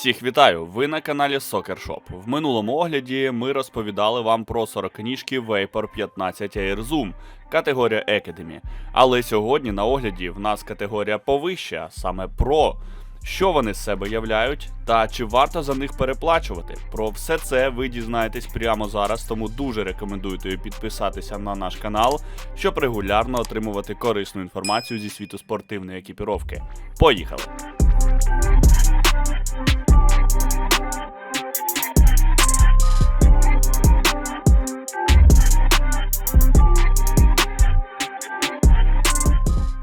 Всіх вітаю! Ви на каналі Soccer Shop. В минулому огляді ми розповідали вам про 40 ніжки Vapor 15 Air Zoom, категорія Academy. Але сьогодні на огляді в нас категорія повища, саме Pro. Що вони з себе являють, та чи варто за них переплачувати? Про все це ви дізнаєтесь прямо зараз, тому дуже рекомендую тобі підписатися на наш канал, щоб регулярно отримувати корисну інформацію зі світу спортивної екіпіровки. Поїхали!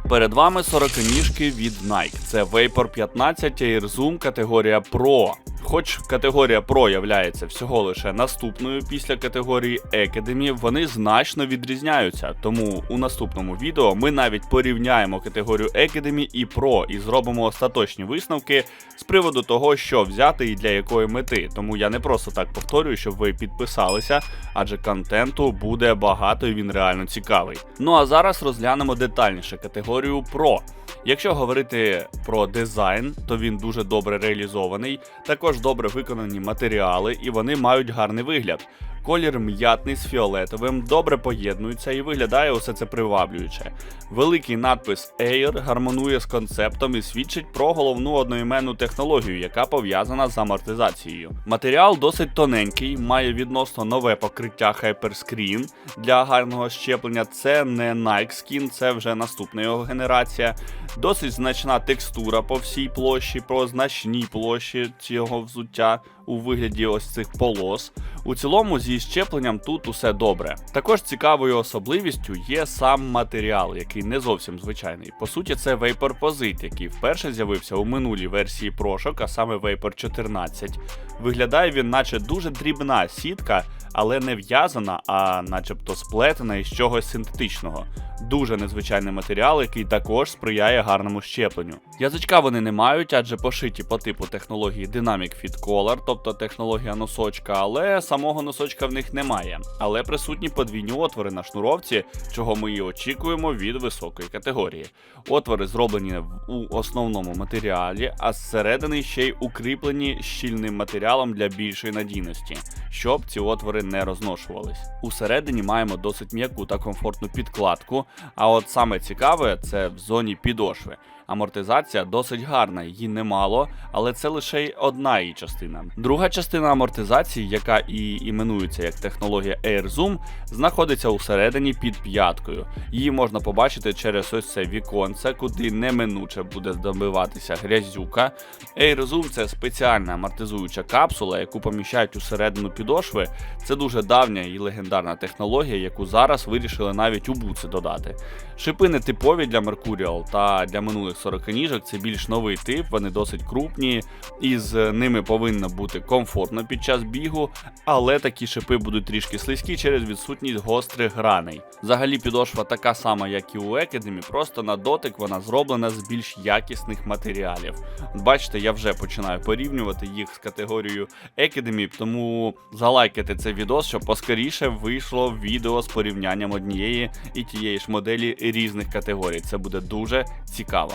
Перед вами 40 ніжки від Nike. Це Vapor 15 Air Zoom категорія Pro. Хоч категорія Pro являється всього лише наступною після категорії Academy, вони значно відрізняються. Тому у наступному відео ми навіть порівняємо категорію Academy і Pro і зробимо остаточні висновки з приводу того, що взяти і для якої мети. Тому я не просто так повторюю, щоб ви підписалися, адже контенту буде багато і він реально цікавий. Ну а зараз розглянемо детальніше категорію Pro. Якщо говорити про дизайн, то він дуже добре реалізований, також добре виконані матеріали і вони мають гарний вигляд. Колір м'ятний з фіолетовим добре поєднується і виглядає усе це приваблююче. Великий надпис Air гармонує з концептом і свідчить про головну одноіменну технологію, яка пов'язана з амортизацією. Матеріал досить тоненький, має відносно нове покриття Hyperscreen для гарного щеплення. Це не Nike Skin, це вже наступна його генерація. Досить значна текстура по всій площі, по значній площі цього взуття у вигляді ось цих полос. У цілому зі щепленням тут усе добре. Також цікавою особливістю є сам матеріал, який не зовсім звичайний. По суті, це Vaporposit, який вперше з'явився у минулій версії прошок, а саме Vapor 14. Виглядає він, наче дуже дрібна сітка, але не в'язана, а начебто сплетена із чогось синтетичного. Дуже незвичайний матеріал, який також сприяє гарному щепленню. Язичка вони не мають, адже пошиті по типу технології Dynamic Fit Collar, тобто технологія носочка, але самого носочка в них немає. Але присутні подвійні отвори на шнуровці, чого ми і очікуємо від високої категорії. Отвори зроблені у основному матеріалі, а зсередини ще й укріплені щільним матеріалом для більшої надійності, щоб ці отвори не розношувались. Усередині маємо досить м'яку та комфортну підкладку. А от саме цікаве це в зоні підошви. Амортизація досить гарна, її немало, але це лише одна її частина. Друга частина амортизації, яка і іменується як технологія Air Zoom, знаходиться усередині під п'яткою. Її можна побачити через ось це віконце, куди неминуче буде добиватися грязюка. Air Zoom – це спеціальна амортизуюча капсула, яку поміщають усередину підошви. Це дуже давня і легендарна технологія, яку зараз вирішили навіть у буци додати. Шипи не типові для Mercurial та для минулих 40 ніжок це більш новий тип, вони досить крупні, і з ними повинно бути комфортно під час бігу, але такі шипи будуть трішки слизькі через відсутність гострих граней. Взагалі підошва така сама, як і у Academy, просто на дотик вона зроблена з більш якісних матеріалів. Бачите, я вже починаю порівнювати їх з категорією Academy, тому залайкайте цей відос, щоб поскоріше вийшло відео з порівнянням однієї і тієї ж моделі різних категорій. Це буде дуже цікаво.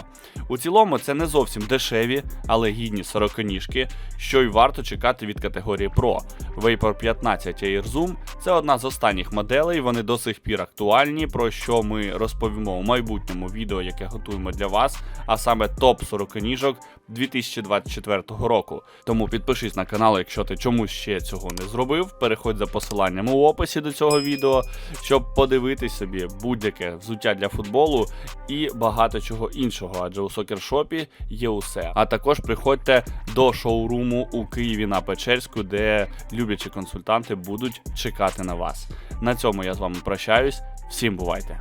У цілому це не зовсім дешеві, але гідні сороконіжки, що й варто чекати від категорії Pro. Vapor 15 Air Zoom це одна з останніх моделей, вони до сих пір актуальні, про що ми розповімо у майбутньому відео, яке готуємо для вас, а саме топ 40 ніжок 2024 року. Тому підпишись на канал, якщо ти чомусь ще цього не зробив. Переходь за посиланням у описі до цього відео, щоб подивитись собі будь-яке взуття для футболу і багато чого іншого, адже у сокершопі є усе. А також приходьте до шоуруму у Києві на Печерську, де люблячі консультанти будуть чекати на вас. На цьому я з вами прощаюсь. Всім бувайте!